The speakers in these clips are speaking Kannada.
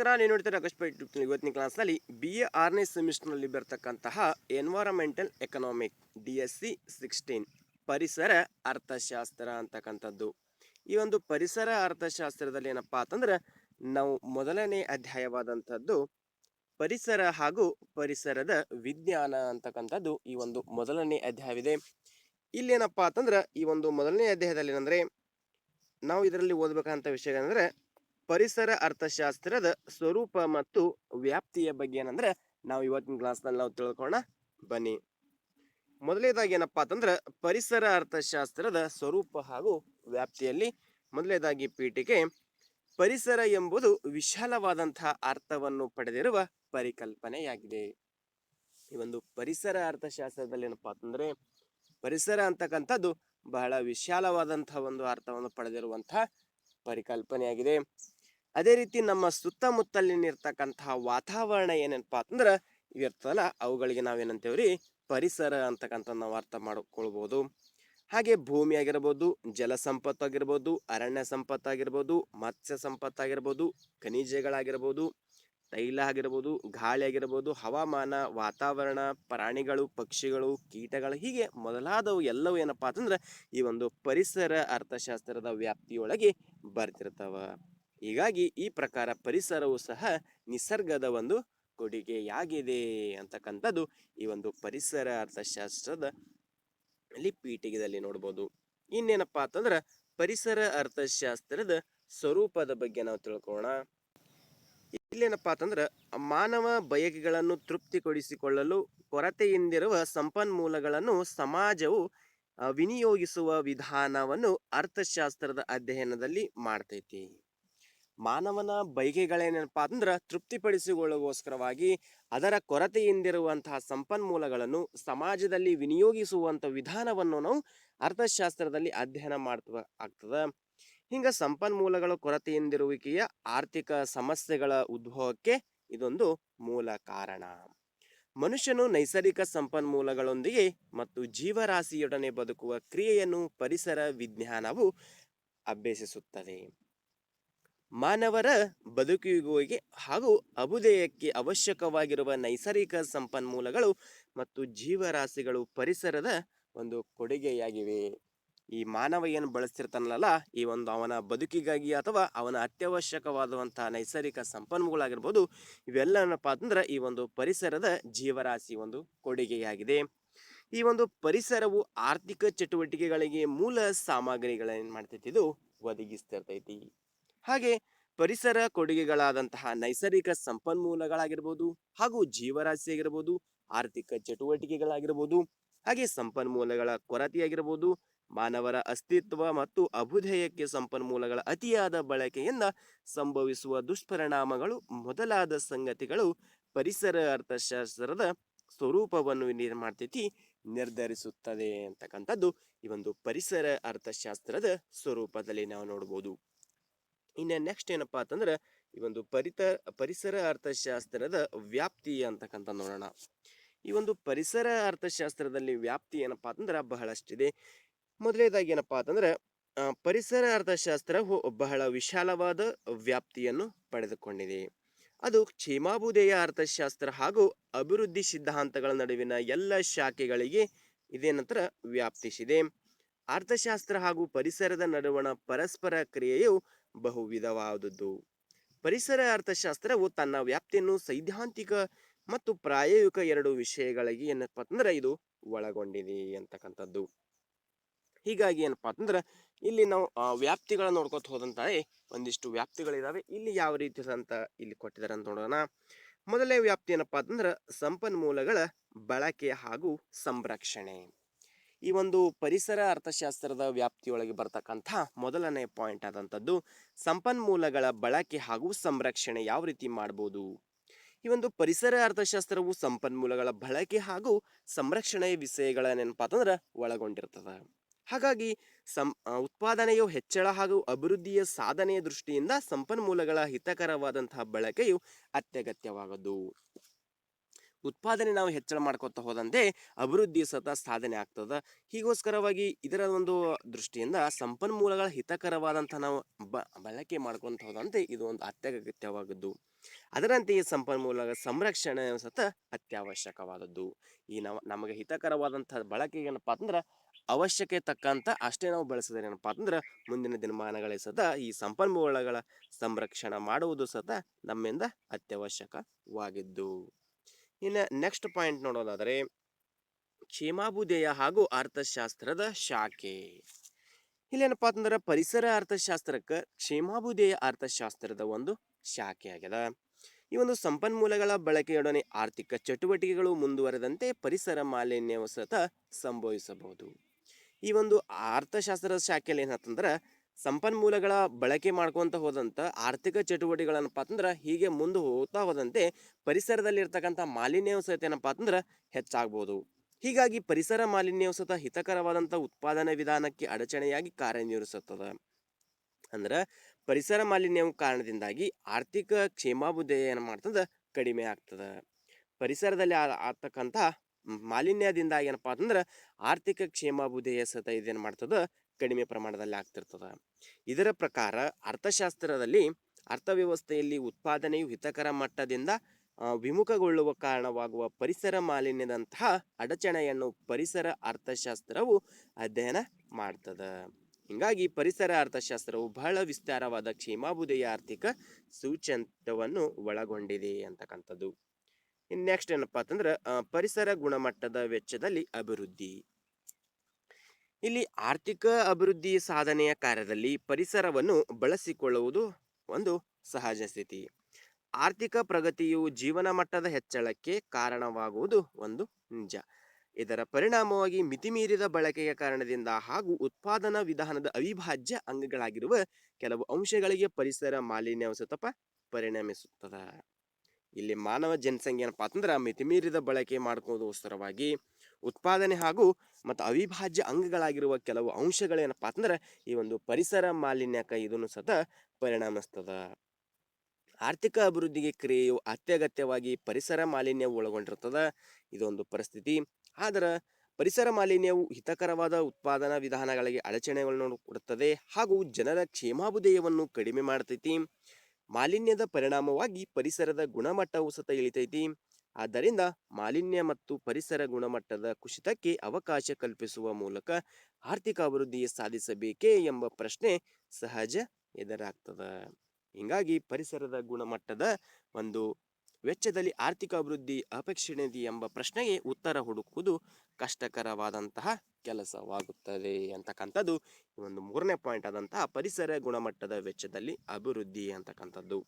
ನಮಸ್ಕಾರ ನೀವು ನೋಡ್ತೀರಾ ಕಷ್ಟಪಟ್ಟು ಯೂಟ್ಯೂಬ್ ಇವತ್ತಿನ ಕ್ಲಾಸ್ನಲ್ಲಿ ಬಿ ಎ ಆರನೇ ಸೆಮಿಸ್ಟರ್ನಲ್ಲಿ ಬರ್ತಕ್ಕಂತಹ environmental economic D S C sixteen ಪರಿಸರ ಅರ್ಥಶಾಸ್ತ್ರ ಅಂತಕ್ಕಂಥದ್ದು. ಈ ಒಂದು ಪರಿಸರ ಅರ್ಥಶಾಸ್ತ್ರದಲ್ಲಿ ಏನಪ್ಪ ಅಂತಂದ್ರೆ, ನಾವು ಮೊದಲನೇ ಅಧ್ಯಾಯವಾದಂಥದ್ದು ಪರಿಸರ ಹಾಗೂ ಪರಿಸರದ ವಿಜ್ಞಾನ ಅಂತಕ್ಕಂಥದ್ದು ಈ ಒಂದು ಮೊದಲನೇ ಅಧ್ಯಾಯವಿದೆ. ಇಲ್ಲೇನಪ್ಪ ಅಂತಂದ್ರೆ, ಈ ಒಂದು ಮೊದಲನೇ ಅಧ್ಯಾಯದಲ್ಲಿ ಏನಂದ್ರೆ, ನಾವು ಇದರಲ್ಲಿ ಓದಬೇಕಂತ ವಿಷಯ ಪರಿಸರ ಅರ್ಥಶಾಸ್ತ್ರದ ಸ್ವರೂಪ ಮತ್ತು ವ್ಯಾಪ್ತಿಯ ಬಗ್ಗೆ ಏನಂದ್ರೆ, ನಾವು ಇವತ್ತಿನ ಕ್ಲಾಸ್ನಲ್ಲಿ ನಾವು ತಿಳ್ಕೊಳ್ಳೋಣ ಬನ್ನಿ. ಮೊದಲನೇದಾಗಿ ಏನಪ್ಪಾ ಅಂತಂದ್ರೆ, ಪರಿಸರ ಅರ್ಥಶಾಸ್ತ್ರದ ಸ್ವರೂಪ ಹಾಗೂ ವ್ಯಾಪ್ತಿಯಲ್ಲಿ ಮೊದಲನೇದಾಗಿ ಪೀಠಿಕೆ, ಪರಿಸರ ಎಂಬುದು ವಿಶಾಲವಾದಂತಹ ಅರ್ಥವನ್ನು ಪಡೆದಿರುವ ಪರಿಕಲ್ಪನೆಯಾಗಿದೆ. ಈ ಒಂದು ಪರಿಸರ ಅರ್ಥಶಾಸ್ತ್ರದಲ್ಲಿ ಏನಪ್ಪಾ ಅಂತಂದ್ರೆ, ಪರಿಸರ ಅಂತಕ್ಕಂಥದ್ದು ಬಹಳ ವಿಶಾಲವಾದಂತಹ ಒಂದು ಅರ್ಥವನ್ನು ಪಡೆದಿರುವಂತಹ ಪರಿಕಲ್ಪನೆಯಾಗಿದೆ. ಅದೇ ರೀತಿ ನಮ್ಮ ಸುತ್ತಮುತ್ತಲಿನಿರ್ತಕ್ಕಂತಹ ವಾತಾವರಣ ಏನೇನಪ್ಪ ಅಂತಂದ್ರೆ ಇರ್ತಲ್ಲ ಅವುಗಳಿಗೆ ನಾವೇನಂತೇವ್ರಿ? ಪರಿಸರ ಅಂತಕ್ಕಂಥ ನಾವು ಅರ್ಥ ಮಾಡಿಕೊಳ್ಬೋದು. ಹಾಗೆ ಭೂಮಿ ಆಗಿರ್ಬೋದು, ಜಲ ಸಂಪತ್ತು ಆಗಿರ್ಬೋದು ಅರಣ್ಯ ಸಂಪತ್ತು ಆಗಿರ್ಬೋದು ಮತ್ಸ್ಯ ಸಂಪತ್ತು ಆಗಿರ್ಬೋದು ಖನಿಜಗಳಾಗಿರ್ಬೋದು, ತೈಲ ಆಗಿರ್ಬೋದು, ಗಾಳಿ ಆಗಿರ್ಬೋದು, ಹವಾಮಾನ, ವಾತಾವರಣ, ಪ್ರಾಣಿಗಳು, ಪಕ್ಷಿಗಳು, ಕೀಟಗಳು ಹೀಗೆ ಮೊದಲಾದವು ಎಲ್ಲವೂ ಏನಪ್ಪಾ ಅಂತಂದ್ರೆ ಈ ಒಂದು ಪರಿಸರ ಅರ್ಥಶಾಸ್ತ್ರದ ವ್ಯಾಪ್ತಿಯೊಳಗೆ ಬರ್ತಿರ್ತಾವ ಹೀಗಾಗಿ ಈ ಪ್ರಕಾರ ಪರಿಸರವು ಸಹ ನಿಸರ್ಗದ ಒಂದು ಕೊಡುಗೆಯಾಗಿದೆ ಅಂತಕ್ಕಂಥದ್ದು ಈ ಒಂದು ಪರಿಸರ ಅರ್ಥಶಾಸ್ತ್ರದ ಅಲ್ಲಿ ಪೀಠಿಗೆದಲ್ಲಿ ನೋಡ್ಬೋದು. ಇನ್ನೇನಪ್ಪ ಅಂತಂದ್ರೆ ಪರಿಸರ ಅರ್ಥಶಾಸ್ತ್ರದ ಸ್ವರೂಪದ ಬಗ್ಗೆ ನಾವು ತಿಳ್ಕೋಣ ಇಲ್ಲೇನಪ್ಪ ಅಂತಂದ್ರೆ ಮಾನವ ಬಯಕೆಗಳನ್ನು ತೃಪ್ತಿಗೊಳಿಸಿಕೊಳ್ಳಲು ಕೊರತೆಯಿಂದಿರುವ ಸಂಪನ್ಮೂಲಗಳನ್ನು ಸಮಾಜವು ವಿನಿಯೋಗಿಸುವ ವಿಧಾನವನ್ನು ಅರ್ಥಶಾಸ್ತ್ರದ ಅಧ್ಯಯನದಲ್ಲಿ ಮಾಡ್ತೈತಿ. ಮಾನವನ ಬೈಗೆಗಳೇನಪ್ಪ ಅಂದ್ರೆ ತೃಪ್ತಿಪಡಿಸಿಕೊಳ್ಳುವಗೋಸ್ಕರವಾಗಿ ಅದರ ಕೊರತೆಯಿಂದಿರುವಂತಹ ಸಂಪನ್ಮೂಲಗಳನ್ನು ಸಮಾಜದಲ್ಲಿ ವಿನಿಯೋಗಿಸುವಂತ ವಿಧಾನವನ್ನು ನಾವು ಅರ್ಥಶಾಸ್ತ್ರದಲ್ಲಿ ಅಧ್ಯಯನ ಮಾಡ್ತ ಆಗ್ತದ. ಹಿಂಗ ಸಂಪನ್ಮೂಲಗಳ ಕೊರತೆಯಿಂದಿರುವಿಕೆಯ ಆರ್ಥಿಕ ಸಮಸ್ಯೆಗಳ ಉದ್ಭವಕ್ಕೆ ಇದೊಂದು ಮೂಲ ಕಾರಣ. ಮನುಷ್ಯನು ನೈಸರ್ಗಿಕ ಸಂಪನ್ಮೂಲಗಳೊಂದಿಗೆ ಮತ್ತು ಜೀವರಾಶಿಯೊಡನೆ ಬದುಕುವ ಕ್ರಿಯೆಯನ್ನು ಪರಿಸರ ವಿಜ್ಞಾನವು ಅಭ್ಯಸಿಸುತ್ತದೆ. ಮಾನವರ ಬದುಕಿಗೆ ಹಾಗೂ ಅಭುದಯಕ್ಕೆ ಅವಶ್ಯಕವಾಗಿರುವ ನೈಸರ್ಗಿಕ ಸಂಪನ್ಮೂಲಗಳು ಮತ್ತು ಜೀವರಾಶಿಗಳು ಪರಿಸರದ ಒಂದು ಕೊಡುಗೆಯಾಗಿವೆ. ಈ ಮಾನವ ಏನು ಬಳಸ್ತಿರ್ತಾನಲ್ಲ ಈ ಒಂದು ಅವನ ಬದುಕಿಗಾಗಿ ಅಥವಾ ಅವನ ಅತ್ಯವಶ್ಯಕವಾದಂತಹ ನೈಸರ್ಗಿಕ ಸಂಪನ್ಮೂಲಗಳಾಗಿರ್ಬೋದು ಇವೆಲ್ಲ ಅಂದ್ರೆ ಅಂತಂದ್ರೆ ಈ ಒಂದು ಪರಿಸರದ ಜೀವರಾಶಿ ಒಂದು ಕೊಡುಗೆಯಾಗಿದೆ. ಈ ಒಂದು ಪರಿಸರವು ಆರ್ಥಿಕ ಚಟುವಟಿಕೆಗಳಿಗೆ ಮೂಲ ಸಾಮಗ್ರಿಗಳೇನು ಮಾಡ್ತೈತಿ? ಇದು ಒದಗಿಸ್ತಿರ್ತೈತಿ. ಹಾಗೆ ಪರಿಸರ ಕೊಡುಗೆಗಳಾದಂತಹ ನೈಸರ್ಗಿಕ ಸಂಪನ್ಮೂಲಗಳಾಗಿರ್ಬೋದು ಹಾಗೂ ಜೀವರಾಶಿ ಆಗಿರ್ಬೋದು ಆರ್ಥಿಕ ಚಟುವಟಿಕೆಗಳಾಗಿರ್ಬೋದು, ಹಾಗೆ ಸಂಪನ್ಮೂಲಗಳ ಕೊರತೆಯಾಗಿರ್ಬೋದು, ಮಾನವರ ಅಸ್ತಿತ್ವ ಮತ್ತು ಅಭುದಯಕ್ಕೆ ಸಂಪನ್ಮೂಲಗಳ ಅತಿಯಾದ ಬಳಕೆಯಿಂದ ಸಂಭವಿಸುವ ದುಷ್ಪರಿಣಾಮಗಳು, ಮೊದಲಾದ ಸಂಗತಿಗಳು ಪರಿಸರ ಅರ್ಥಶಾಸ್ತ್ರದ ಸ್ವರೂಪವನ್ನು ಏನ್ ನಿರ್ಧರಿಸುತ್ತದೆ ಅಂತಕ್ಕಂಥದ್ದು ಈ ಒಂದು ಪರಿಸರ ಅರ್ಥಶಾಸ್ತ್ರದ ಸ್ವರೂಪದಲ್ಲಿ ನಾವು ನೋಡ್ಬೋದು. ಇನ್ನು ನೆಕ್ಸ್ಟ್ ಏನಪ್ಪ ಅಂತಂದ್ರೆ, ಈ ಒಂದು ಪರಿತ, ಪರಿಸರ ಅರ್ಥಶಾಸ್ತ್ರದ ವ್ಯಾಪ್ತಿ ಅಂತಕ್ಕಂಥ ನೋಡೋಣ. ಈ ಒಂದು ಪರಿಸರ ಅರ್ಥಶಾಸ್ತ್ರದಲ್ಲಿ ವ್ಯಾಪ್ತಿ ಏನಪ್ಪ ಅಂತಂದ್ರೆ ಬಹಳಷ್ಟಿದೆ. ಮೊದಲನೇದಾಗಿ ಏನಪ್ಪ ಅಂತಂದ್ರೆ ಪರಿಸರ ಅರ್ಥಶಾಸ್ತ್ರವು ಬಹಳ ವಿಶಾಲವಾದ ವ್ಯಾಪ್ತಿಯನ್ನು ಪಡೆದುಕೊಂಡಿದೆ. ಅದು ಕ್ಷೇಮಾಭುದಯ ಅರ್ಥಶಾಸ್ತ್ರ ಹಾಗೂ ಅಭಿವೃದ್ಧಿ ಸಿದ್ಧಾಂತಗಳ ನಡುವಿನ ಎಲ್ಲ ಶಾಖೆಗಳಿಗೆ ಇದೇನಂತರ ವ್ಯಾಪ್ತಿಸಿದೆ. ಅರ್ಥಶಾಸ್ತ್ರ ಹಾಗೂ ಪರಿಸರದ ನಡುವಣ ಪರಸ್ಪರ ಕ್ರಿಯೆಯು ಬಹುವಿಧವಾದದ್ದು ಪರಿಸರ ಅರ್ಥಶಾಸ್ತ್ರವು ತನ್ನ ವ್ಯಾಪ್ತಿಯನ್ನು ಸೈದ್ಧಾಂತಿಕ ಮತ್ತು ಪ್ರಾಯೋಗಿಕ ಎರಡು ವಿಷಯಗಳಿಗೆ ಏನಪ್ಪ ಅಂತಂದ್ರೆ ಇದು ಒಳಗೊಂಡಿದೆ ಅಂತಕ್ಕಂಥದ್ದು. ಹೀಗಾಗಿ ಏನಪ್ಪ ಅಂತಂದ್ರೆ ಇಲ್ಲಿ ನಾವು ವ್ಯಾಪ್ತಿಗಳನ್ನ ನೋಡ್ಕೊತ ಹೋದಂತಾನೆ ಒಂದಿಷ್ಟು ವ್ಯಾಪ್ತಿಗಳಿದಾವೆ. ಇಲ್ಲಿ ಯಾವ ರೀತಿ ಅಂತ ಇಲ್ಲಿ ಕೊಟ್ಟಿದ್ದಾರೆ ಅಂತ ನೋಡೋಣ. ಮೊದಲನೇ ವ್ಯಾಪ್ತಿ ಏನಪ್ಪಾ ಅಂತಂದ್ರೆ ಸಂಪನ್ಮೂಲಗಳ ಬಳಕೆ ಹಾಗೂ ಸಂರಕ್ಷಣೆ. ಈ ಒಂದು ಪರಿಸರ ಅರ್ಥಶಾಸ್ತ್ರದ ವ್ಯಾಪ್ತಿಯೊಳಗೆ ಬರ್ತಕ್ಕಂಥ ಮೊದಲನೇ ಪಾಯಿಂಟ್ ಆದಂಥದ್ದು ಸಂಪನ್ಮೂಲಗಳ ಬಳಕೆ ಹಾಗೂ ಸಂರಕ್ಷಣೆ ಯಾವ ರೀತಿ ಮಾಡ್ಬೋದು? ಈ ಒಂದು ಪರಿಸರ ಅರ್ಥಶಾಸ್ತ್ರವು ಸಂಪನ್ಮೂಲಗಳ ಬಳಕೆ ಹಾಗೂ ಸಂರಕ್ಷಣೆಯ ವಿಷಯಗಳ ನೆನಪಾತಂದ್ರೆ ಒಳಗೊಂಡಿರ್ತದೆ. ಒಳಗೊಂಡಿರ್ತದ ಹಾಗಾಗಿ ಸಂ ಉತ್ಪಾದನೆಯು ಹೆಚ್ಚಳ ಹಾಗೂ ಅಭಿವೃದ್ಧಿಯ ಸಾಧನೆಯ ದೃಷ್ಟಿಯಿಂದ ಸಂಪನ್ಮೂಲಗಳ ಹಿತಕರವಾದಂತಹ ಬಳಕೆಯು ಅತ್ಯಗತ್ಯವಾಗದು ಉತ್ಪಾದನೆ ನಾವು ಹೆಚ್ಚಳ ಮಾಡ್ಕೊತ ಹೋದಂತೆ ಅಭಿವೃದ್ಧಿ ಸತ ಸಾಧನೆ ಆಗ್ತದ. ಹೀಗೋಸ್ಕರವಾಗಿ ಇದರ ಒಂದು ದೃಷ್ಟಿಯಿಂದ ಸಂಪನ್ಮೂಲಗಳ ಹಿತಕರವಾದಂಥ ನಾವು ಬ, ಬಳಕೆ ಮಾಡ್ಕೊತ ಹೋದಂತೆ ಇದು ಒಂದು ಅತ್ಯಗತ್ಯವಾದದ್ದು ಅದರಂತೆ ಈ ಸಂಪನ್ಮೂಲಗಳ ಸಂರಕ್ಷಣೆ ಸತ ಅತ್ಯವಶ್ಯಕವಾದದ್ದು. ಈ ನಾವು, ನಮಗೆ ಹಿತಕರವಾದಂಥ ಬಳಕೆ ಏನಪ್ಪ ಅಂದ್ರೆ ಅವಶ್ಯಕ್ಕೆ ತಕ್ಕಂಥ ಅಷ್ಟೇ ನಾವು ಬಳಸಿದ್ರೆ ಏನಪ್ಪ ಅಂದ್ರೆ ಮುಂದಿನ ದಿನಮಾನಗಳೇ ಸತ ಈ ಸಂಪನ್ಮೂಲಗಳ ಸಂರಕ್ಷಣೆ ಮಾಡುವುದು ಸತ ನಮ್ಮಿಂದ ಅತ್ಯವಶ್ಯಕವಾಗಿದ್ದು. ಇನ್ನು ನೆಕ್ಸ್ಟ್ ಪಾಯಿಂಟ್ ನೋಡೋದಾದರೆ ಕ್ಷೇಮಾಭುದೇಯ ಹಾಗೂ ಅರ್ಥಶಾಸ್ತ್ರದ ಶಾಖೆ. ಇಲ್ಲೇನಪ್ಪ ಅಂತಂದ್ರೆ ಪರಿಸರ ಅರ್ಥಶಾಸ್ತ್ರಕ್ಕೆ ಕ್ಷೇಮಾಭುದೇಯ ಅರ್ಥಶಾಸ್ತ್ರದ ಒಂದು ಶಾಖೆ ಆಗ್ಯದ. ಈ ಒಂದು ಸಂಪನ್ಮೂಲಗಳ ಬಳಕೆಯೊಡನೆ ಆರ್ಥಿಕ ಚಟುವಟಿಕೆಗಳು ಮುಂದುವರೆದಂತೆ ಪರಿಸರ ಮಾಲಿನ್ಯವು ಸತ ಸಂಭವಿಸಬಹುದು. ಈ ಒಂದು ಅರ್ಥಶಾಸ್ತ್ರದ ಶಾಖೆಯಲ್ಲಿ ಏನಂತಂದ್ರೆ ಸಂಪನ್ಮೂಲಗಳ ಬಳಕೆ ಮಾಡ್ಕೊಂತ ಹೋದಂಥ ಆರ್ಥಿಕ ಚಟುವಟಿಕೆಗಳನ್ನಪ್ಪ ಅಂತಂದ್ರೆ ಹೀಗೆ ಮುಂದೆ ಹೋಗ್ತಾ ಹೋದಂತೆ ಪರಿಸರದಲ್ಲಿ ಇರತಕ್ಕಂತ ಮಾಲಿನ್ಯವು ಸಹಿತ ಏನಪ್ಪ ಅಂದ್ರೆ ಹೆಚ್ಚಾಗ್ಬೋದು. ಹೀಗಾಗಿ ಪರಿಸರ ಮಾಲಿನ್ಯವು ಸಹಿತ ಹಿತಕರವಾದಂಥ ಉತ್ಪಾದನೆ ವಿಧಾನಕ್ಕೆ ಅಡಚಣೆಯಾಗಿ ಕಾರ್ಯನಿರ್ವಹಿಸುತ್ತದೆ. ಅಂದ್ರೆ ಪರಿಸರ ಮಾಲಿನ್ಯವು ಕಾರಣದಿಂದಾಗಿ ಆರ್ಥಿಕ ಕ್ಷೇಮಾಭುದಯ ಏನು ಮಾಡ್ತದ? ಕಡಿಮೆ ಆಗ್ತದ. ಪರಿಸರದಲ್ಲಿ ಆಗ್ತಕ್ಕಂಥ ಮಾಲಿನ್ಯದಿಂದಾಗಿ ಏನಪ್ಪ ಅಂತಂದ್ರೆ ಆರ್ಥಿಕ ಕ್ಷೇಮಾಭುದಯ ಸಹಿತ ಇದೇನು ಮಾಡ್ತದ? ಕಡಿಮೆ ಪ್ರಮಾಣದಲ್ಲಿ ಆಗ್ತಿರ್ತದೆ. ಇದರ ಪ್ರಕಾರ ಅರ್ಥಶಾಸ್ತ್ರದಲ್ಲಿ ಅರ್ಥವ್ಯವಸ್ಥೆಯಲ್ಲಿ ಉತ್ಪಾದನೆಯು ಹಿತಕರ ಮಟ್ಟದಿಂದ ವಿಮುಖಗೊಳ್ಳುವ ಕಾರಣವಾಗುವ ಪರಿಸರ ಮಾಲಿನ್ಯದಂತಹ ಅಡಚಣೆಯನ್ನು ಪರಿಸರ ಅರ್ಥಶಾಸ್ತ್ರವು ಅಧ್ಯಯನ ಮಾಡ್ತದೆ. ಹಿಂಗಾಗಿ ಪರಿಸರ ಅರ್ಥಶಾಸ್ತ್ರವು ಬಹಳ ವಿಸ್ತಾರವಾದ ಕ್ಷೇಮಾಭುದಯ ಆರ್ಥಿಕ ಸೂಚ್ಯಂತವನ್ನು ಒಳಗೊಂಡಿದೆ ಅಂತಕ್ಕಂಥದ್ದು. ಇನ್ನು ನೆಕ್ಸ್ಟ್ ಏನಪ್ಪಾ ಅಂತಂದ್ರೆ ಪರಿಸರ ಗುಣಮಟ್ಟದ ವೆಚ್ಚದಲ್ಲಿ ಅಭಿವೃದ್ಧಿ. ಇಲ್ಲಿ ಆರ್ಥಿಕ ಅಭಿವೃದ್ಧಿ ಸಾಧನೆಯ ಕಾರ್ಯದಲ್ಲಿ ಪರಿಸರವನ್ನು ಬಳಸಿಕೊಳ್ಳುವುದು ಒಂದು ಸಹಜ ಸ್ಥಿತಿ. ಆರ್ಥಿಕ ಪ್ರಗತಿಯು ಜೀವನ ಮಟ್ಟದ ಹೆಚ್ಚಳಕ್ಕೆ ಕಾರಣವಾಗುವುದು ಒಂದು ನಿಜ. ಇದರ ಪರಿಣಾಮವಾಗಿ ಮಿತಿಮೀರಿದ ಬಳಕೆಯ ಕಾರಣದಿಂದ ಹಾಗೂ ಉತ್ಪಾದನಾ ವಿಧಾನದ ಅವಿಭಾಜ್ಯ ಅಂಗಗಳಾಗಿರುವ ಕೆಲವು ಅಂಶಗಳಿಗೆ ಪರಿಸರ ಮಾಲಿನ್ಯವು ಸತಪ ಪರಿಣಮಿಸುತ್ತದೆ. ಇಲ್ಲಿ ಮಾನವ ಜನಸಂಖ್ಯೆ ಏನಪ್ಪಾ ಅಂತಂದ್ರೆ ಮಿತಿಮೀರಿದ ಬಳಕೆ ಮಾಡ್ಕೋದೋಸ್ಕರವಾಗಿ ಉತ್ಪಾದನೆ ಹಾಗೂ ಮತ್ತು ಅವಿಭಾಜ್ಯ ಅಂಗಗಳಾಗಿರುವ ಕೆಲವು ಅಂಶಗಳೇನಪ್ಪ ಅಂತಂದ್ರೆ ಈ ಒಂದು ಪರಿಸರ ಮಾಲಿನ್ಯಕ್ಕೆ ಇದನ್ನು ಸತ ಪರಿಣಾಮಿಸ್ತದ. ಆರ್ಥಿಕ ಅಭಿವೃದ್ಧಿಗೆ ಕ್ರಿಯೆಯು ಅತ್ಯಗತ್ಯವಾಗಿ ಪರಿಸರ ಮಾಲಿನ್ಯವು ಒಳಗೊಂಡಿರ್ತದ. ಇದೊಂದು ಪರಿಸ್ಥಿತಿ. ಆದರೆ ಪರಿಸರ ಮಾಲಿನ್ಯವು ಹಿತಕರವಾದ ಉತ್ಪಾದನಾ ವಿಧಾನಗಳಿಗೆ ಅಡಚಣೆಗಳನ್ನು ಕೊಡುತ್ತದೆ ಹಾಗೂ ಜನರ ಕ್ಷೇಮಾಭುದಯವನ್ನು ಕಡಿಮೆ ಮಾಡ್ತೈತಿ. ಮಾಲಿನ್ಯದ ಪರಿಣಾಮವಾಗಿ ಪರಿಸರದ ಗುಣಮಟ್ಟವು ಸತ ಇಳಿತೈತಿ. ಆದ್ದರಿಂದ ಮಾಲಿನ್ಯ ಮತ್ತು ಪರಿಸರ ಗುಣಮಟ್ಟದ ಕುಸಿತಕ್ಕೆ ಅವಕಾಶ ಕಲ್ಪಿಸುವ ಮೂಲಕ ಆರ್ಥಿಕ ಅಭಿವೃದ್ಧಿ ಸಾಧಿಸಬೇಕೇ ಎಂಬ ಪ್ರಶ್ನೆ ಸಹಜ ಎದುರಾಗ್ತದ. ಹೀಗಾಗಿ ಪರಿಸರದ ಗುಣಮಟ್ಟದ ಒಂದು ವೆಚ್ಚದಲ್ಲಿ ಆರ್ಥಿಕ ಅಭಿವೃದ್ಧಿ ಅಪೇಕ್ಷಣೀಯ ಎಂಬ ಪ್ರಶ್ನೆಗೆ ಉತ್ತರ ಹುಡುಕುವುದು ಕಷ್ಟಕರವಾದಂತಹ ಕೆಲಸವಾಗುತ್ತದೆ ಅಂತಕ್ಕಂಥದ್ದು. ಒಂದು ಮೂರನೇ ಪಾಯಿಂಟ್ ಆದಂತಹ ಪರಿಸರ ಗುಣಮಟ್ಟದ ವೆಚ್ಚದಲ್ಲಿ ಅಭಿವೃದ್ಧಿ ಅಂತಕ್ಕಂಥದ್ದು.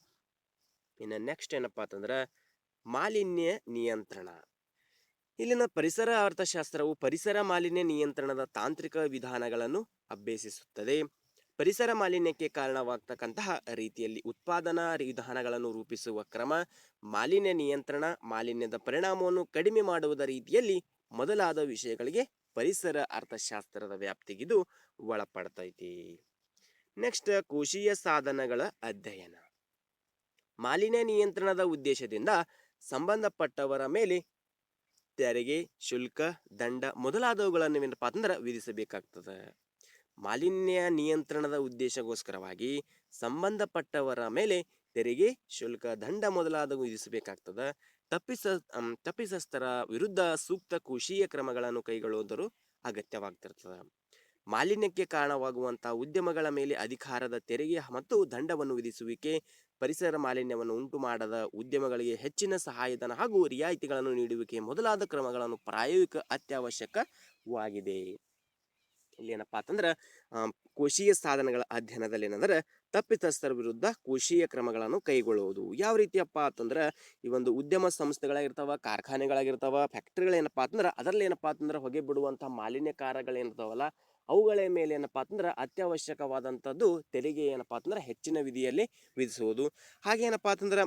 ಇನ್ನು ನೆಕ್ಸ್ಟ್ ಏನಪ್ಪಾ ಅಂತಂದ್ರೆ ಮಾಲಿನ್ಯ ನಿಯಂತ್ರಣ. ಇಲ್ಲಿನ ಪರಿಸರ ಅರ್ಥಶಾಸ್ತ್ರವು ಪರಿಸರ ಮಾಲಿನ್ಯ ನಿಯಂತ್ರಣದ ತಾಂತ್ರಿಕ ವಿಧಾನಗಳನ್ನು ಅಭ್ಯಸಿಸುತ್ತದೆ. ಪರಿಸರ ಮಾಲಿನ್ಯಕ್ಕೆ ಕಾರಣವಾಗ್ತಕ್ಕಂತಹ ರೀತಿಯಲ್ಲಿ ಉತ್ಪಾದನಾ ವಿಧಾನಗಳನ್ನು ರೂಪಿಸುವ ಕ್ರಮ, ಮಾಲಿನ್ಯ ನಿಯಂತ್ರಣ, ಮಾಲಿನ್ಯದ ಪರಿಣಾಮವನ್ನು ಕಡಿಮೆ ಮಾಡುವುದ ರೀತಿಯಲ್ಲಿ ಮೊದಲಾದ ವಿಷಯಗಳಿಗೆ ಪರಿಸರ ಅರ್ಥಶಾಸ್ತ್ರದ ವ್ಯಾಪ್ತಿಗಿದು ಒಳಪಡ್ತೈತಿ. ನೆಕ್ಸ್ಟ್, ಕೋಶೀಯ ಸಾಧನಗಳ ಅಧ್ಯಯನ. ಮಾಲಿನ್ಯ ನಿಯಂತ್ರಣದ ಉದ್ದೇಶದಿಂದ ಸಂಬಂಧಪಟ್ಟವರ ಮೇಲೆ ತೆರಿಗೆ, ಶುಲ್ಕ, ದಂಡ ಮೊದಲಾದವುಗಳನ್ನು ಏನಪ್ಪ ಅಂತಂದ್ರೆ ವಿಧಿಸಬೇಕಾಗ್ತದೆ. ಮಾಲಿನ್ಯ ನಿಯಂತ್ರಣದ ಉದ್ದೇಶಗೋಸ್ಕರವಾಗಿ ಸಂಬಂಧಪಟ್ಟವರ ಮೇಲೆ ತೆರಿಗೆ, ಶುಲ್ಕ, ದಂಡ ಮೊದಲಾದವು ವಿಧಿಸಬೇಕಾಗ್ತದೆ. ತಪ್ಪಿಸ ತಪ್ಪಿಸಸ್ಥರ ವಿರುದ್ಧ ಸೂಕ್ತ ಕೃಷಿಯ ಕ್ರಮಗಳನ್ನು ಕೈಗೊಳ್ಳುವುದರು ಅಗತ್ಯವಾಗ್ತಿರ್ತದೆ ಮಾಲಿನ್ಯಕ್ಕೆ ಕಾರಣವಾಗುವಂತಹ ಉದ್ಯಮಗಳ ಮೇಲೆ ಅಧಿಕಾರದ ತೆರಿಗೆ ಮತ್ತು ದಂಡವನ್ನು ವಿಧಿಸುವಿಕೆ ಪರಿಸರ ಮಾಲಿನ್ಯವನ್ನು ಉಂಟು ಮಾಡದ ಉದ್ಯಮಗಳಿಗೆ ಹೆಚ್ಚಿನ ಸಹಾಯಧನ ಹಾಗೂ ರಿಯಾಯಿತಿಗಳನ್ನು ನೀಡುವಿಕೆ ಮೊದಲಾದ ಕ್ರಮಗಳನ್ನು ಪ್ರಾಯೋಗಿಕ ಅತ್ಯವಶ್ಯಕವಾಗಿದೆ. ಇಲ್ಲಿ ಏನಪ್ಪಾ ಅಂತಂದ್ರೆ ಕೋಶೀಯ ಸಾಧನಗಳ ಅಧ್ಯಯನದಲ್ಲಿ ಏನಂದ್ರೆ ತಪ್ಪಿತಸ್ಥರ ವಿರುದ್ಧ ಕೋಶೀಯ ಕ್ರಮಗಳನ್ನು ಕೈಗೊಳ್ಳುವುದು. ಯಾವ ರೀತಿಯಪ್ಪ ಅಂತಂದ್ರೆ, ಈ ಒಂದು ಉದ್ಯಮ ಸಂಸ್ಥೆಗಳಾಗಿರ್ತಾವ, ಕಾರ್ಖಾನೆಗಳಾಗಿರ್ತಾವ, ಫ್ಯಾಕ್ಟ್ರಿಗಳೇನಪ್ಪ ಅಂತಂದ್ರೆ ಅದರಲ್ಲಿ ಏನಪ್ಪಾ ಅಂತಂದ್ರೆ ಹೊಗೆ ಬಿಡುವಂಥ ಮಾಲಿನ್ಯಕಾರಗಳೇನಿರ್ತಾವಲ್ಲ ಅವುಗಳ ಮೇಲೆ ಏನಪ್ಪಾ ಅಂತಂದ್ರೆ ಅತ್ಯವಶ್ಯಕವಾದಂಥದ್ದು ತೆರಿಗೆ ಏನಪ್ಪಾ ಅಂತಂದ್ರೆ ಹೆಚ್ಚಿನ ವಿಧಿಯಲ್ಲಿ ವಿಧಿಸುವುದು. ಹಾಗೆ ಏನಪ್ಪ ಅಂತಂದ್ರೆ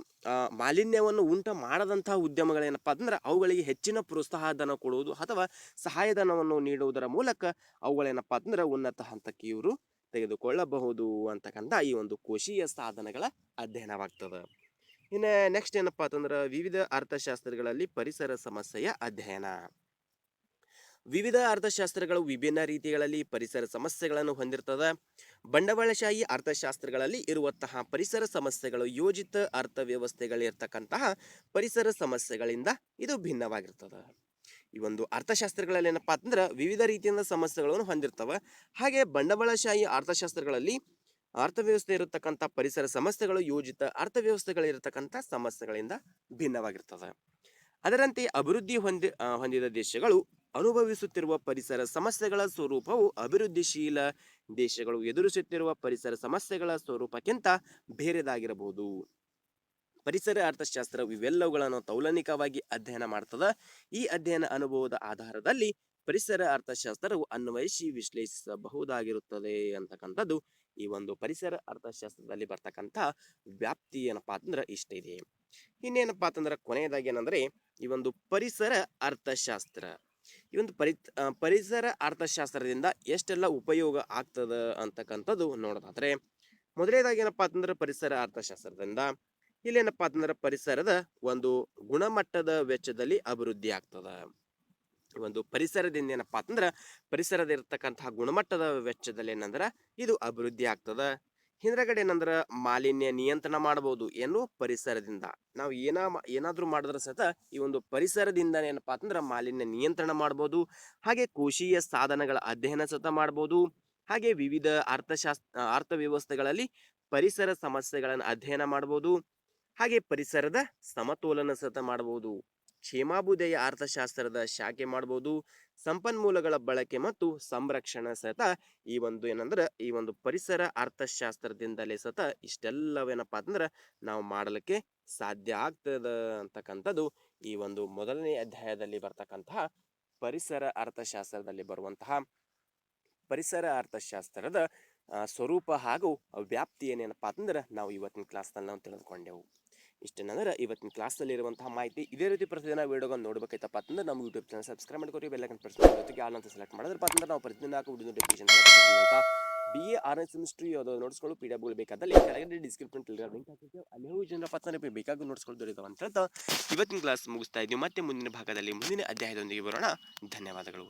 ಮಾಲಿನ್ಯವನ್ನು ಉಂಟು ಮಾಡದಂತಹ ಉದ್ಯಮಗಳೇನಪ್ಪ ಅಂತಂದ್ರೆ ಅವುಗಳಿಗೆ ಹೆಚ್ಚಿನ ಪ್ರೋತ್ಸಾಹಧನ ಕೊಡುವುದು ಅಥವಾ ಸಹಾಯಧನವನ್ನು ನೀಡುವುದರ ಮೂಲಕ ಅವುಗಳೇನಪ್ಪ ಅಂತಂದ್ರೆ ಉನ್ನತ ಹಂತಕ್ಕೆ ಇವರು ತೆಗೆದುಕೊಳ್ಳಬಹುದು ಅಂತಕ್ಕಂಥ ಈ ಒಂದು ಕೋಶೀಯ ಸಾಧನಗಳ ಅಧ್ಯಯನವಾಗ್ತದೆ. ಇನ್ನು ನೆಕ್ಸ್ಟ್ ಏನಪ್ಪಾ ಅಂತಂದ್ರೆ ವಿವಿಧ ಅರ್ಥಶಾಸ್ತ್ರಗಳಲ್ಲಿ ಪರಿಸರ ಸಮಸ್ಯೆಯ ಅಧ್ಯಯನ. ವಿವಿಧ ಅರ್ಥಶಾಸ್ತ್ರಗಳು ವಿಭಿನ್ನ ರೀತಿಗಳಲ್ಲಿ ಪರಿಸರ ಸಮಸ್ಯೆಗಳನ್ನು ಹೊಂದಿರ್ತದೆ. ಬಂಡವಾಳಶಾಹಿ ಅರ್ಥಶಾಸ್ತ್ರಗಳಲ್ಲಿ ಇರುವಂತಹ ಪರಿಸರ ಸಮಸ್ಯೆಗಳು ಯೋಜಿತ ಅರ್ಥವ್ಯವಸ್ಥೆಗಳಿರ್ತಕ್ಕಂತಹ ಪರಿಸರ ಸಮಸ್ಯೆಗಳಿಂದ ಇದು ಭಿನ್ನವಾಗಿರ್ತದೆ. ಈ ಒಂದು ಅರ್ಥಶಾಸ್ತ್ರಗಳಲ್ಲಿ ಏನಪ್ಪಾ ಅಂದ್ರೆ ವಿವಿಧ ರೀತಿಯಿಂದ ಸಮಸ್ಯೆಗಳನ್ನು ಹೊಂದಿರ್ತವೆ. ಹಾಗೆ ಬಂಡವಾಳಶಾಹಿ ಅರ್ಥಶಾಸ್ತ್ರಗಳಲ್ಲಿ ಅರ್ಥವ್ಯವಸ್ಥೆ ಇರತಕ್ಕಂಥ ಪರಿಸರ ಸಮಸ್ಯೆಗಳು ಯೋಜಿತ ಅರ್ಥವ್ಯವಸ್ಥೆಗಳಿರತಕ್ಕಂಥ ಸಮಸ್ಯೆಗಳಿಂದ ಭಿನ್ನವಾಗಿರ್ತದೆ. ಅದರಂತೆ ಅಭಿವೃದ್ಧಿ ಹೊಂದಿ ಹೊಂದಿದ ದೇಶಗಳು ಅನುಭವಿಸುತ್ತಿರುವ ಪರಿಸರ ಸಮಸ್ಯೆಗಳ ಸ್ವರೂಪವು ಅಭಿವೃದ್ಧಿಶೀಲ ದೇಶಗಳು ಎದುರಿಸುತ್ತಿರುವ ಪರಿಸರ ಸಮಸ್ಯೆಗಳ ಸ್ವರೂಪಕ್ಕಿಂತ ಬೇರೆದಾಗಿರಬಹುದು. ಪರಿಸರ ಅರ್ಥಶಾಸ್ತ್ರ ಇವೆಲ್ಲವುಗಳನ್ನು ತೌಲನಿಕವಾಗಿ ಅಧ್ಯಯನ ಮಾಡ್ತದ. ಈ ಅಧ್ಯಯನ ಅನುಭವದ ಆಧಾರದಲ್ಲಿ ಪರಿಸರ ಅರ್ಥಶಾಸ್ತ್ರವು ಅನ್ವಯಿಸಿ ವಿಶ್ಲೇಷಿಸಬಹುದಾಗಿರುತ್ತದೆ ಅಂತಕ್ಕಂಥದ್ದು ಈ ಒಂದು ಪರಿಸರ ಅರ್ಥಶಾಸ್ತ್ರದಲ್ಲಿ ಬರ್ತಕ್ಕಂಥ ವ್ಯಾಪ್ತಿ ಏನಪ್ಪಾ ಅಂದ್ರೆ ಇಷ್ಟ ಇದೆ ಇನ್ನೇನಪ್ಪಾ ಅಂತಂದ್ರೆ ಕೊನೆಯದಾಗಿ ಏನಂದ್ರೆ ಈ ಒಂದು ಪರಿಸರ ಅರ್ಥಶಾಸ್ತ್ರ. ಈ ಒಂದು ಪರಿ ಪರಿಸರ ಅರ್ಥಶಾಸ್ತ್ರದಿಂದ ಎಷ್ಟೆಲ್ಲ ಉಪಯೋಗ ಆಗ್ತದ ಅಂತಕ್ಕಂಥದ್ದು ನೋಡೋದಾದ್ರೆ, ಮೊದಲೇದಾಗಿ ಏನಪ್ಪಾ ಅಂತಂದ್ರೆ ಪರಿಸರ ಅರ್ಥಶಾಸ್ತ್ರದಿಂದ ಇಲ್ಲಿ ಏನಪ್ಪಾ ಅಂತಂದ್ರೆ ಪರಿಸರದ ಒಂದು ಗುಣಮಟ್ಟದ ವೆಚ್ಚದಲ್ಲಿ ಅಭಿವೃದ್ಧಿ ಆಗ್ತದ. ಒಂದು ಪರಿಸರದಿಂದ ಏನಪ್ಪಾ ಅಂತಂದ್ರೆ ಪರಿಸರದ ಇರತಕ್ಕಂತಹ ಗುಣಮಟ್ಟದ ವೆಚ್ಚದಲ್ಲಿ ಏನಂದ್ರೆ ಇದು ಅಭಿವೃದ್ಧಿ ಆಗ್ತದ. ಹಿಂದ್ರಗಡೆ ಏನಂದ್ರ ಮಾಲಿನ್ಯ ನಿಯಂತ್ರಣ ಮಾಡಬಹುದು ಏನು ಪರಿಸರದಿಂದ. ನಾವು ಏನ ಏನಾದ್ರೂ ಮಾಡಿದ್ರೆ ಸಹಿತ ಈ ಒಂದು ಪರಿಸರದಿಂದ ಏನಪ್ಪಾ ಅಂತಂದ್ರ ಮಾಲಿನ್ಯ ನಿಯಂತ್ರಣ ಮಾಡಬಹುದು ಹಾಗೆ ಕೋಶೀಯ ಸಾಧನಗಳ ಅಧ್ಯಯನ ಸಹ ಮಾಡಬಹುದು ಹಾಗೆ ವಿವಿಧ ಅರ್ಥಶಾಸ್ತ್ರ ಅರ್ಥವ್ಯವಸ್ಥೆಗಳಲ್ಲಿ ಪರಿಸರ ಸಮಸ್ಯೆಗಳನ್ನು ಅಧ್ಯಯನ ಮಾಡಬಹುದು ಹಾಗೆ ಪರಿಸರದ ಸಮತೋಲನ ಸಹ ಮಾಡಬಹುದು ಕ್ಷೇಮಾಭುದಯ ಅರ್ಥಶಾಸ್ತ್ರದ ಶಾಖೆ ಮಾಡ್ಬೋದು. ಸಂಪನ್ಮೂಲಗಳ ಬಳಕೆ ಮತ್ತು ಸಂರಕ್ಷಣೆ ಸಹಿತ ಈ ಒಂದು ಏನಂದ್ರೆ, ಈ ಒಂದು ಪರಿಸರ ಅರ್ಥಶಾಸ್ತ್ರದಿಂದಲೇ ಸತ ಇಷ್ಟೆಲ್ಲವೇನಪ್ಪ ಅಂದ್ರೆ, ನಾವು ಮಾಡಲಿಕ್ಕೆ ಸಾಧ್ಯ ಆಗ್ತದ ಅಂತಕ್ಕಂಥದ್ದು ಈ ಒಂದು ಮೊದಲನೇ ಅಧ್ಯಾಯದಲ್ಲಿ ಬರ್ತಕ್ಕಂತಹ ಪರಿಸರ ಅರ್ಥಶಾಸ್ತ್ರದಲ್ಲಿ ಬರುವಂತಹ ಪರಿಸರ ಅರ್ಥಶಾಸ್ತ್ರದ ಸ್ವರೂಪ ಹಾಗೂ ವ್ಯಾಪ್ತಿ ಏನೇನಪ್ಪ ಅಂತಂದ್ರೆ ನಾವು ಇವತ್ತಿನ ಕ್ಲಾಸ್ನಲ್ಲಿ ನಾವು ತಿಳಿದುಕೊಂಡೆವು. ಇಷ್ಟೇನಂದ್ರೆ ಇವತ್ತಿನ ಕ್ಲಾಸಲ್ಲಿ ಇರುವಂತಹ ಮಾಹಿತಿ ಇದೇ ರೀತಿ ಪ್ರತಿದಿನ ವಿಡಿಯೋಗಳನ್ನು ನೋಡಬೇಕಾಯ್ತಪ್ಪ ಅಂತಂದ್ರೆ ನಮ್ಮ ಯೂಟ್ಯೂಬ್ ಚಾನಲ್ ಸಬ್ಸ್ಕ್ರೈಬ್ ಮಾಡ್ಕೊರಿ ಬೆಲ್ಲೈಕನ್ ಪ್ರೆಸ್ ಜೊತೆಗೆ ಆಲ್ ಅಂತ ಸೆಲೆಕ್ಟ್ ಮಾಡಿದ್ರೆ ಅಂತಂದ್ರೆ ನಾವು ಪ್ರತಿದಿನ ಹಾಕೋ video notification B A R S semester ಯಾವುದೋ ನೋಟ್ಸ್ಗಳು ಪಿ ಡಬ್ಲ್ಯೂ ಬೇಕಾದಲ್ಲಿ ಕೆಳಗಡೆ ಡಿಸ್ಕ್ರಿಪ್ಷನ್ ಟೆಲಿಗ್ರಾಮ್ ಲಿಂಕ್ ಹಾಕಿರ್ತೀವಿ. ಅಲ್ಲಿ ಹೋಗಿ ಜನರ ಪತ್ರ ಬೇಕಾಗಿ ನೋಟ್ಸ್ಗಳು ದೊರೆಯುತ್ತವೆ ಅಂತ ಹೇಳ್ತಾ, ಇವತ್ತಿನ ಕ್ಲಾಸ್ ಮುಗಿಸ್ತಾ ಇದ್ದೀವಿ. ಮತ್ತೆ ಮುಂದಿನ ಭಾಗದಲ್ಲಿ ಮುಂದಿನ ಅಧ್ಯಾಯದೊಂದಿಗೆ ಬರೋಣ. ಧನ್ಯವಾದಗಳು.